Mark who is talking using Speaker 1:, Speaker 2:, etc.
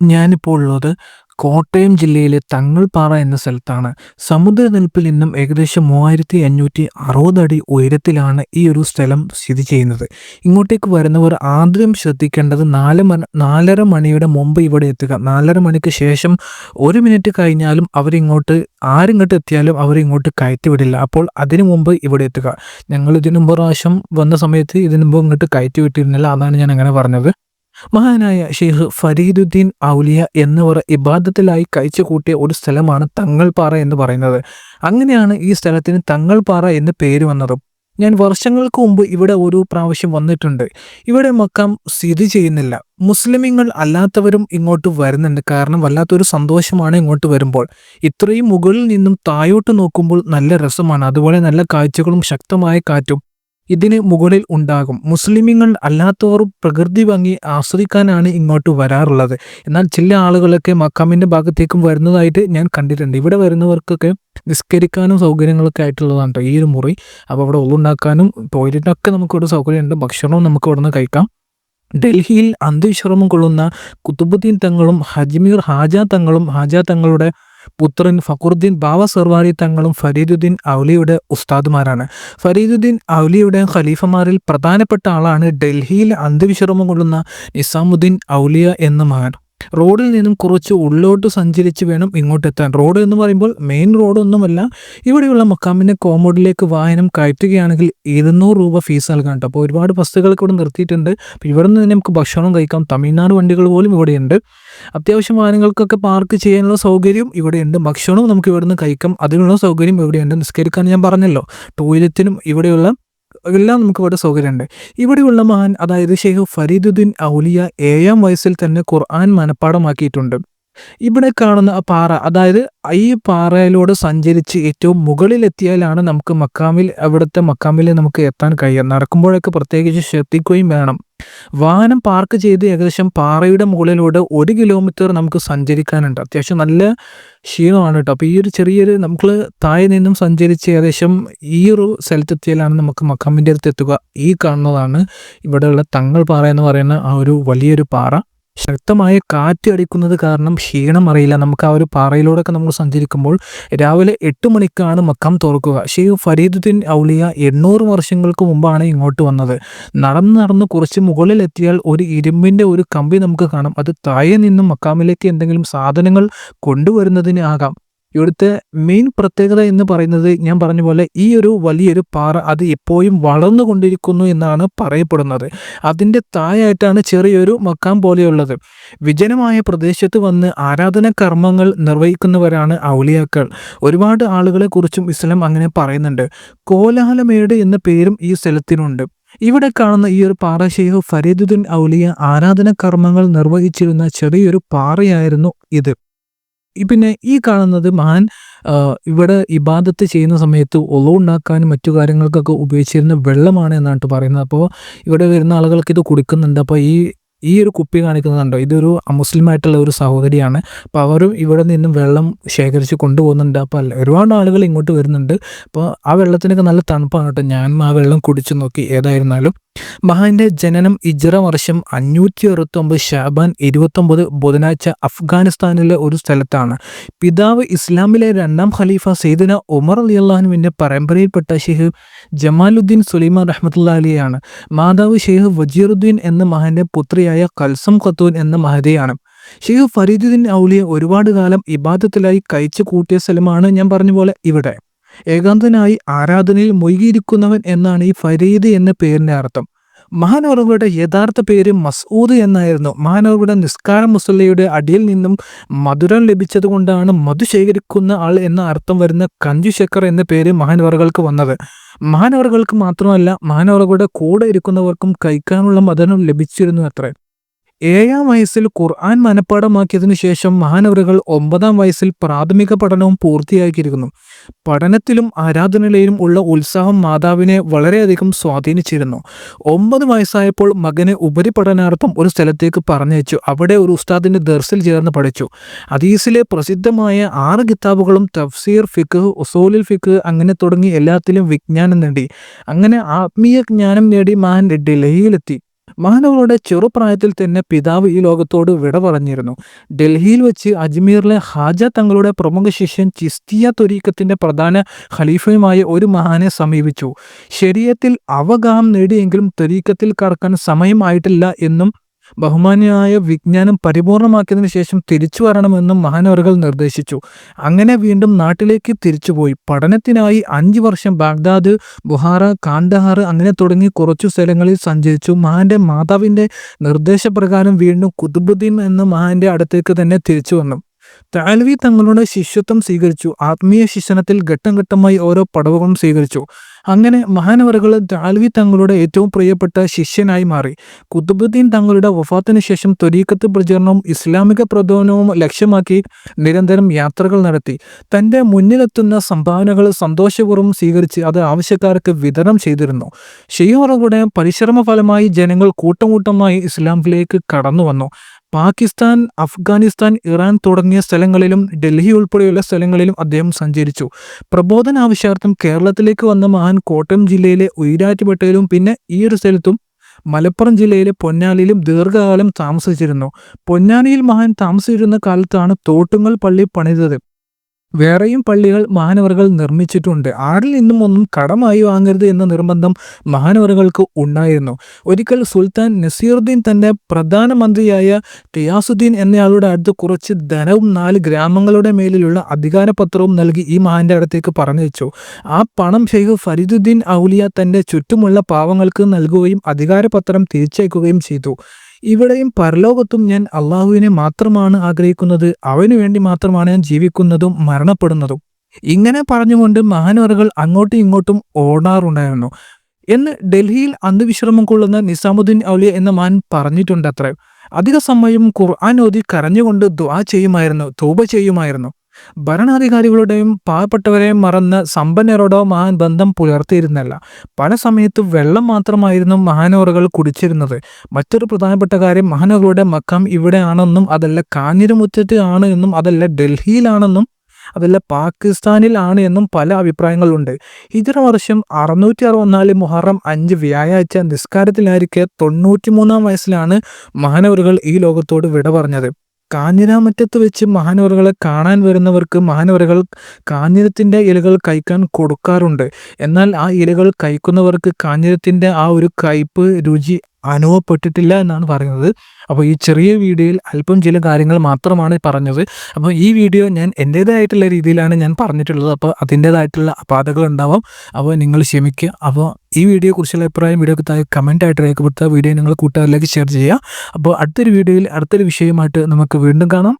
Speaker 1: ഞാനിപ്പോൾ ഉള്ളത് കോട്ടയം ജില്ലയിലെ തങ്ങൾപ്പാറ എന്ന സ്ഥലത്താണ്. സമുദ്രനിരപ്പിൽ നിന്നും ഏകദേശം മൂവായിരത്തി അഞ്ഞൂറ്റി അറുപത് അടി ഉയരത്തിലാണ് ഈ ഒരു സ്ഥലം സ്ഥിതി ചെയ്യുന്നത്. ഇങ്ങോട്ടേക്ക് വരുന്നവർ ആദ്യം ശ്രദ്ധിക്കേണ്ടത് നാല് മണി നാലര മണിയുടെ മുമ്പ് ഇവിടെ എത്തുക. നാലര മണിക്ക് ശേഷം ഒരു മിനിറ്റ് കഴിഞ്ഞാലും അവരിങ്ങോട്ട് ആരിങ്ങോട്ട് എത്തിയാലും അവരിങ്ങോട്ട് കയറ്റിവിടില്ല. അപ്പോൾ അതിനു മുമ്പ് ഇവിടെ എത്തുക. ഞങ്ങൾ ഇതിനു മുമ്പ് പ്രാവശ്യം വന്ന സമയത്ത് ഇതിനു മുമ്പ് ഇങ്ങോട്ട് കയറ്റി വിട്ടിരുന്നില്ല അതാണ് ഞാൻ അങ്ങനെ പറഞ്ഞത്. മഹാനായ ഷെയ്ഖ് ഫരീദുദ്ദീൻ ഔലിയ എന്നിവർ ഇബാദത്തിലായി കഴിച്ചു കൂട്ടിയ ഒരു സ്ഥലമാണ് തങ്ങൾപാറ എന്ന് പറയുന്നത്. അങ്ങനെയാണ് ഈ സ്ഥലത്തിന് തങ്ങൾപാറ എന്ന് പേര് വന്നതും. ഞാൻ വർഷങ്ങൾക്ക് മുമ്പ് ഇവിടെ ഒരു പ്രാവശ്യം വന്നിട്ടുണ്ട്. ഇവിടെ മക്കാം സ്ഥിതി ചെയ്യുന്നില്ല. മുസ്ലിമീങ്ങൾ അല്ലാത്തവരും ഇങ്ങോട്ട് വരുന്നുണ്ട്. കാരണം വല്ലാത്തൊരു സന്തോഷമാണ് ഇങ്ങോട്ട് വരുമ്പോൾ. ഇത്രയും മുകളിൽ നിന്നും താഴോട്ട് നോക്കുമ്പോൾ നല്ല രസമാണ്. അതുപോലെ നല്ല കാഴ്ചകളും ശക്തമായ കാറ്റും. ഇതിന് മുകളിൽ ഉണ്ടാകും. മുസ്ലിമീങ്ങൾ അല്ലാത്തവർ പ്രകൃതി ഭംഗി ആസ്വദിക്കാനാണ് ഇങ്ങോട്ട് വരാറുള്ളത്. എന്നാൽ ചില ആളുകളൊക്കെ മക്കാമിന്റെ ഭാഗത്തേക്കും വരുന്നതായിട്ട് ഞാൻ കണ്ടിട്ടുണ്ട്. ഇവിടെ വരുന്നവർക്കൊക്കെ നിസ്കരിക്കാനും സൗകര്യങ്ങളൊക്കെ ആയിട്ടുള്ളതാണ് കേട്ടോ ഈ ഒരു മുറി. അപ്പോൾ അവിടെ ഉള്ളുണ്ടാക്കാനും ടോയ്ലറ്റിനൊക്കെ നമുക്കിവിടെ സൗകര്യമുണ്ട്. ഭക്ഷണവും നമുക്ക് ഇവിടെ നിന്ന് കഴിക്കാം. ഡൽഹിയിൽ അന്ത്യവിശ്രമം കൊള്ളുന്ന കുത്തുബുദ്ദീൻ തങ്ങളും ഹജ്മീർ ഹാജ തങ്ങളും ഹാജ തങ്ങളുടെ പുത്രൻ ഫക്രുദ്ദീൻ ബാവ സർവാരി തങ്ങളും ഫരീദുദ്ദീൻ ഔലിയുടെ ഉസ്താദുമാരാണ്. ഫരീദുദ്ദീൻ ഔലിയുടെ ഖലീഫമാരിൽ പ്രധാനപ്പെട്ട ആളാണ് ഡൽഹിയിൽ അന്ത്യവിശ്രമം കൊള്ളുന്ന നിസാമുദ്ദീൻ ഔലിയ എന്ന മകൻ. റോഡിൽ നിന്നും കുറച്ച് ഉള്ളോട്ട് സഞ്ചരിച്ച് വേണം ഇങ്ങോട്ട് എത്താൻ റോഡ് എന്ന് പറയുമ്പോൾ മെയിൻ റോഡൊന്നുമല്ല ഇവിടെയുള്ള മക്കാമിന്റെ കോമോഡിലേക്ക് വാഹനം കയറ്റുകയാണെങ്കിൽ ഇരുന്നൂറ് രൂപ ഫീസ് നൽകാൻ കേട്ടോ. അപ്പോൾ ഒരുപാട് ബസ്സുകളൊക്കെ ഇവിടെ നിർത്തിയിട്ടുണ്ട്. അപ്പോൾ ഇവിടെ നിന്ന് നമുക്ക് ഭക്ഷണം കഴിക്കാം. തമിഴ്നാട് വണ്ടികൾ പോലും ഇവിടെയുണ്ട്. അത്യാവശ്യം വാഹനങ്ങൾക്കൊക്കെ പാർക്ക് ചെയ്യാനുള്ള സൗകര്യം ഇവിടെയുണ്ട്. ഭക്ഷണവും നമുക്ക് ഇവിടെ നിന്ന് കഴിക്കാം. അതിനുള്ള സൗകര്യം ഇവിടെയുണ്ട്. നിസ്കരിക്കാൻ ഞാൻ പറഞ്ഞല്ലോ. ടോയ്ലറ്റിനും ഇവിടെയുള്ള എല്ലാം നമുക്ക് ഇവിടെ സൗകര്യമുണ്ട്. ഇവിടെയുള്ള മഹാൻ അതായത് ഷെയ്ഖ് ഫരീദുദ്ദീൻ ഔലിയ ഏഴാം വയസ്സിൽ തന്നെ ഖുർആൻ മനഃപ്പാടമാക്കിയിട്ടുണ്ട് ഇവിടെ കാണുന്ന ആ പാറ അതായത് ഈ പാറയിലൂടെ സഞ്ചരിച്ച് ഏറ്റവും മുകളിലെത്തിയാലാണ് നമുക്ക് മക്കാമിൽ അവിടുത്തെ മക്കാമിൽ നമുക്ക് എത്താൻ കഴിയുക. നടക്കുമ്പോഴൊക്കെ പ്രത്യേകിച്ച് ശ്രദ്ധിക്കുകയും വേണം. വാഹനം പാർക്ക് ചെയ്ത് ഏകദേശം പാറയുടെ മുകളിലൂടെ ഒരു കിലോമീറ്റർ നമുക്ക് സഞ്ചരിക്കാനുണ്ട്. അത്യാവശ്യം നല്ല ക്ഷീണമാണ് കേട്ടോ. അപ്പോൾ ഈ ഒരു ചെറിയൊരു നമുക്ക് താഴെ നിന്നും സഞ്ചരിച്ച് ഏകദേശം ഈ ഒരു സ്ഥലത്തെത്തിയാലാണ് നമുക്ക് മക്കാമിന്റെ അടുത്ത് എത്തുക. ഈ കാണുന്നതാണ് ഇവിടെയുള്ള തങ്ങൾ പാറ എന്ന് പറയുന്ന ആ ഒരു വലിയൊരു പാറ. ശക്തമായ കാറ്റ് അടിക്കുന്നത് കാരണം ക്ഷീണം അറിയില്ല. നമുക്ക് ആ ഒരു പാറയിലൂടെയൊക്കെ നമ്മൾ സഞ്ചരിക്കുമ്പോൾ രാവിലെ എട്ട് മണിക്കാണ് മക്കം തുറക്കുക. ഷെയ്ഖ് ഫരീദുദ്ദീൻ ഔലിയ എണ്ണൂറ് വർഷങ്ങൾക്ക് മുമ്പാണ് ഇങ്ങോട്ട് വന്നത്. നടന്ന് നടന്ന് കുറച്ച് മുകളിലെത്തിയാൽ ഒരു ഇരുമ്പിന്റെ ഒരു കമ്പി നമുക്ക് കാണാം. അത് താഴെ നിന്നും മക്കാമിലേക്ക് എന്തെങ്കിലും സാധനങ്ങൾ കൊണ്ടുവരുന്നതിന് ആകാം. ഇവിടുത്തെ മെയിൻ പ്രത്യേകത എന്ന് പറയുന്നത് ഞാൻ പറഞ്ഞ പോലെ ഈ ഒരു വലിയൊരു പാറ അത് എപ്പോഴും വളർന്നുകൊണ്ടിരിക്കുന്നു എന്നാണ് പറയപ്പെടുന്നത്. അതിന്റെ താഴായിട്ടാണ് ചെറിയൊരു മക്കാം പോലെയുള്ളത്. വിജനമായ പ്രദേശത്ത് വന്ന് ആരാധന കർമ്മങ്ങൾ നിർവഹിക്കുന്നവരാണ് ഔലിയാക്കൾ. ഒരുപാട് ആളുകളെ കുറിച്ചും ഇസ്ലാം അങ്ങനെ പറയുന്നുണ്ട്. കോലാലമേട് എന്ന പേരും ഈ സ്ഥലത്തിനുണ്ട്. ഇവിടെ കാണുന്ന ഈ ഒരു പാറ ഷെയ്ഖ് ഫരീദുദ്ദീൻ ഔലിയ ആരാധന കർമ്മങ്ങൾ നിർവഹിച്ചിരുന്ന ചെറിയൊരു പാറയായിരുന്നു ഇത്. പിന്നെ ഈ കാണുന്നത് മഹാൻ ഇവിടെ ഇബാദത്ത് ചെയ്യുന്ന സമയത്ത് ഒളവുണ്ടാക്കാനും മറ്റു കാര്യങ്ങൾക്കൊക്കെ ഉപയോഗിച്ചിരുന്ന വെള്ളമാണ് എന്നാണ് പറയുന്നത്. അപ്പോൾ ഇവിടെ വരുന്ന ആളുകൾക്ക് ഇത് കുടിക്കുന്നുണ്ട്. അപ്പോൾ ഈ ഈ ഒരു കുപ്പി കാണിക്കുന്നുണ്ടോ? ഇതൊരു അമുസ്ലിമായിട്ടുള്ള ഒരു സഹോദരിയാണ്. അപ്പോൾ അവരും ഇവിടെ നിന്നും വെള്ളം ശേഖരിച്ച് കൊണ്ടുപോകുന്നുണ്ട്. അപ്പോൾ ഒരുപാട് ആളുകൾ ഇങ്ങോട്ട് വരുന്നുണ്ട്. അപ്പോൾ ആ വെള്ളത്തിനൊക്കെ നല്ല തണുപ്പാണ് കേട്ടോ ഞാനും ആ വെള്ളം കുടിച്ചു നോക്കി. ഏതായിരുന്നാലും മഹാന്റെ ജനനം ഇജറ വർഷം അഞ്ഞൂറ്റി അറുപത്തൊമ്പത് ഷാബാൻ ഇരുപത്തൊമ്പത് ബുധനാഴ്ച അഫ്ഗാനിസ്ഥാനിലെ ഒരു സ്ഥലത്താണ്. പിതാവ് ഇസ്ലാമിലെ രണ്ടാം ഖലീഫ സെയ്ദന ഉമർ അലി അള്ളാഹുവിന്റെ പരമ്പരയിൽപ്പെട്ട ഷെയ്ഖ് ജമാലുദ്ദീൻ സുലൈമാൻ റഹ്മത്തുള്ള അലിയാണ് മാതാവ് ഷെയ്ഖ് വജീറുദ്ദീൻ എന്ന മഹാന്റെ പുത്രിയായ കൽസം ഖത്തൂൻ എന്ന മഹതിയാണ്. ഷെയ്ഖ് ഫരീദുദ്ദീൻ ഔലിയെ ഒരുപാട് കാലം ഇബാദത്തിലായി കഴിച്ചു കൂട്ടിയ സ്ഥലമാണ് ഞാൻ പറഞ്ഞ പോലെ ഇവിടെ. ഏകാന്തനായി ആരാധനയിൽ മുഴുകിയിരിക്കുന്നവൻ എന്നാണ് ഈ ഫരീദ് എന്ന പേരിന്റെ അർത്ഥം. മഹാനവറുകളുടെ യഥാർത്ഥ പേര് മസൂദ് എന്നായിരുന്നു. മഹാനവറുകളുടെ നിസ്കാര മുസല്ലയുടെ അടിയിൽ നിന്നും മധുരം ലഭിച്ചതുകൊണ്ടാണ് മധു ശേഖരിക്കുന്ന ആൾ എന്ന അർത്ഥം വരുന്ന കഞ്ചു ശക്കർ എന്ന പേര് മഹാനവറുകൾക്ക് വന്നത്. മഹാനവറുകൾക്ക് മാത്രമല്ല മഹാനവറുകളുടെ കൂടെ ഇരിക്കുന്നവർക്കും കഴിക്കാനുള്ള മധുരം ലഭിച്ചിരുന്നു അത്രേ. ഏഴാം വയസ്സിൽ ഖുർആൻ മനഃപ്പാടമാക്കിയതിനു ശേഷം മഹാനവറുകൾ ഒമ്പതാം വയസ്സിൽ പ്രാഥമിക പഠനവും പൂർത്തിയാക്കിയിരിക്കുന്നു. പഠനത്തിലും ആരാധനയിലും ഉള്ള ഉത്സാഹം മാതാവിനെ വളരെയധികം സ്വാധീനിച്ചിരുന്നു. ഒമ്പത് വയസ്സായപ്പോൾ മകനെ ഉപരിപഠനാർത്ഥം ഒരു സ്ഥലത്തേക്ക് പറഞ്ഞയച്ചു. അവിടെ ഒരു ഉസ്താദിന്റെ ദർസിൽ ചേർന്ന് പഠിച്ചു. അദീസിലെ പ്രസിദ്ധമായ ആറ് കിതാബുകളും തഫ്സീർ ഫിഖ് ഉസോലിൽ ഫിഖ് അങ്ങനെ തുടങ്ങി എല്ലാത്തിലും വിജ്ഞാനം നേടി. അങ്ങനെ ആത്മീയ ജ്ഞാനം നേടി മഹാൻ ഡൽഹിയിലെത്തി. മഹാനവറുടെ ചെറുപ്രായത്തിൽ തന്നെ പിതാവ് ഈ ലോകത്തോട് വിട പറഞ്ഞിരുന്നു. ഡൽഹിയിൽ വെച്ച് അജ്മീറിലെ ഹാജ തങ്ങളുടെ പ്രമുഖ ശിഷ്യൻ ചിസ്തിയ തൊരീക്കത്തിന്റെ പ്രധാന ഖലീഫയുമായ ഒരു മഹാനെ സമീപിച്ചു. ശരീരത്തിൽ അവഗാഹം നേടിയെങ്കിലും തൊരീക്കത്തിൽ കടക്കാൻ സമയമായിട്ടില്ല എന്നും ബഹുമാനിയായ വിജ്ഞാനം പരിപൂർണമാക്കിയതിനു ശേഷം തിരിച്ചു വരണമെന്നും മഹാനവറുകൾ നിർദ്ദേശിച്ചു. അങ്ങനെ വീണ്ടും നാട്ടിലേക്ക് തിരിച്ചുപോയി പഠനത്തിനായി അഞ്ച് വർഷം ബാഗ്ദാദ് ബുഹാറ കാണ്ഡഹാർ അങ്ങനെ തുടങ്ങി കുറച്ചു സ്ഥലങ്ങളിൽ സഞ്ചരിച്ചു. മഹാന്റെ മാതാവിന്റെ നിർദ്ദേശപ്രകാരം വീണ്ടും കുതുബുദ്ദീൻ എന്ന മഹാന്റെ അടുത്തേക്ക് തന്നെ തിരിച്ചു വന്നു. താൽവി തങ്ങളുടെ ശിഷ്യത്വം സ്വീകരിച്ചു. ആത്മീയ ശിക്ഷണത്തിൽ ഘട്ടം ഘട്ടമായി ഓരോ പടവുകളും സ്വീകരിച്ചു. അങ്ങനെ മഹാനവറുകൾ താൽവി തങ്ങളുടെ ഏറ്റവും പ്രിയപ്പെട്ട ശിഷ്യനായി മാറി. കുത്തുബുദ്ദീൻ തങ്ങളുടെ വഫാത്തിന് ശേഷം ത്വരീക്കത്ത് പ്രചരണവും ഇസ്ലാമിക പ്രബോധനവും ലക്ഷ്യമാക്കി നിരന്തരം യാത്രകൾ നടത്തി. തന്റെ മുന്നിലെത്തുന്ന സംഭാവനകൾ സന്തോഷപൂർവം സ്വീകരിച്ച് അത് ആവശ്യക്കാർക്ക് വിതരണം ചെയ്തിരുന്നു. ഷെയ്യോറുകളുടെ പരിശ്രമ ഫലമായി ജനങ്ങൾ കൂട്ടം ഇസ്ലാമിലേക്ക് കടന്നു വന്നു പാകിസ്ഥാൻ അഫ്ഗാനിസ്ഥാൻ ഇറാൻ തുടങ്ങിയ സ്ഥലങ്ങളിലും ഡൽഹി ഉൾപ്പെടെയുള്ള സ്ഥലങ്ങളിലും അദ്ദേഹം സഞ്ചരിച്ചു. പ്രബോധന ആവശ്യാർത്ഥം കേരളത്തിലേക്ക് വന്ന മഹാൻ കോട്ടയം ജില്ലയിലെ ഉയരാറ്റുപേട്ടയിലും പിന്നെ ഈ ഒരു സ്ഥലത്തും മലപ്പുറം ജില്ലയിലെ പൊന്നാനിയിലും ദീർഘകാലം താമസിച്ചിരുന്നു. പൊന്നാനിയിൽ മഹാൻ താമസിച്ചിരുന്ന കാലത്താണ് തോട്ടുങ്ങൽ പള്ളി പണിതത്. വേറെയും പള്ളികൾ മഹാനവറുകൾ നിർമ്മിച്ചിട്ടുണ്ട്. ആരിൽ നിന്നും ഒന്നും കടമായി വാങ്ങരുത് എന്ന നിർബന്ധം മഹാനവറുകൾക്ക് ഉണ്ടായിരുന്നു. ഒരിക്കൽ സുൽത്താൻ നസീറുദ്ദീൻ തന്റെ പ്രധാനമന്ത്രിയായ ടിയാസുദ്ദീൻ എന്നയാളുടെ അടുത്ത് കുറച്ച് ധനവും നാല് ഗ്രാമങ്ങളുടെ മേലിലുള്ള അധികാരപത്രവും നൽകി ഈ മഹാന്റെ അടുത്തേക്ക് പറഞ്ഞു വെച്ചു. ആ പണം ഷെയ്ഖ് ഫരീദുദ്ദീൻ ഔലിയ തന്റെ ചുറ്റുമുള്ള പാവങ്ങൾക്ക് നൽകുകയും അധികാരപത്രം തിരിച്ചയക്കുകയും ചെയ്തു. ഇവിടെയും പരലോകത്തും ഞാൻ അള്ളാഹുവിനെ മാത്രമാണ് ആഗ്രഹിക്കുന്നത്. അവനു വേണ്ടി മാത്രമാണ് ഞാൻ ജീവിക്കുന്നതും മരണപ്പെടുന്നതും. ഇങ്ങനെ പറഞ്ഞുകൊണ്ട് മഹാനവറുകൾ അങ്ങോട്ടും ഇങ്ങോട്ടും ഓടാറുണ്ടായിരുന്നു. എന്ന് ഡൽഹിയിൽ അന്ധവിശ്രമം കൊള്ളുന്ന നിസാമുദ്ദീൻ ഔലിയ എന്ന മാൻ പറഞ്ഞിട്ടുണ്ട് അത്ര അധിക സമയം ഖുർആൻ ഓതി കരഞ്ഞുകൊണ്ട് ദ്വാ ചെയ്യുമായിരുന്നു തൂബ ചെയ്യുമായിരുന്നു. ഭരണാധികാരികളുടെയും പാവപ്പെട്ടവരെയും മറന്ന് സമ്പന്നരോടോ മഹാൻ ബന്ധം പുലർത്തിയിരുന്നില്ല. പല സമയത്തും വെള്ളം മാത്രമായിരുന്നു മഹാനോറുകൾ കുടിച്ചിരുന്നത്. മറ്റൊരു പ്രധാനപ്പെട്ട കാര്യം മഹാനോറുകളുടെ മക്കം ഇവിടെയാണെന്നും അതല്ല കാഞ്ഞിരമുറ്റത്ത് ആണ് എന്നും അതല്ല ഡൽഹിയിലാണെന്നും അതല്ല പാകിസ്ഥാനിലാണ് എന്നും പല അഭിപ്രായങ്ങളുണ്ട്. ഇതര വർഷം അറുന്നൂറ്റി അറുപത്തിനാല് മുഹറം അഞ്ച് വ്യാഴാഴ്ച നിസ്കാരത്തിലായിരിക്കെ തൊണ്ണൂറ്റിമൂന്നാം വയസ്സിലാണ് മഹാനവറുകൾ ഈ ലോകത്തോട് വിട പറഞ്ഞത് കാഞ്ഞിരാമറ്റത്ത് വെച്ച് മഹാനവറുകളെ കാണാൻ വരുന്നവർക്ക് മഹാനവറുകൾ കാഞ്ഞിരത്തിന്റെ ഇലകൾ കഴിക്കാൻ കൊടുക്കാറുണ്ട്. എന്നാൽ ആ ഇലകൾ കഴിക്കുന്നവർക്ക് കാഞ്ഞിരത്തിന്റെ ആ ഒരു കയ്പ് രുചി അനുഭവപ്പെട്ടിട്ടില്ല എന്നാണ് പറയുന്നത്. അപ്പോൾ ഈ ചെറിയ വീഡിയോയിൽ അല്പം ചില കാര്യങ്ങൾ മാത്രമാണ് പറഞ്ഞത്. അപ്പോൾ ഈ വീഡിയോ ഞാൻ എന്റേതായിട്ടുള്ള രീതിയിലാണ് ഞാൻ പറഞ്ഞിട്ടുള്ളത്. അപ്പോൾ അതിന്റേതായിട്ടുള്ള അപാധകൾ ഉണ്ടാവാം. അപ്പോൾ നിങ്ങൾ ക്ഷമിക്കുക. അപ്പോൾ ഈ വീഡിയോ കുറിച്ചുള്ള അഭിപ്രായം വീഡിയോക്ക് താഴെ കമന്റ് ആയിട്ട് രേഖപ്പെടുത്തുക. വീഡിയോ നിങ്ങൾ കൂട്ടുകാരിലേക്ക് ഷെയർ ചെയ്യുക. അപ്പോൾ അടുത്തൊരു വീഡിയോയിൽ അടുത്തൊരു വിഷയമായിട്ട് നമുക്ക് വീണ്ടും കാണാം.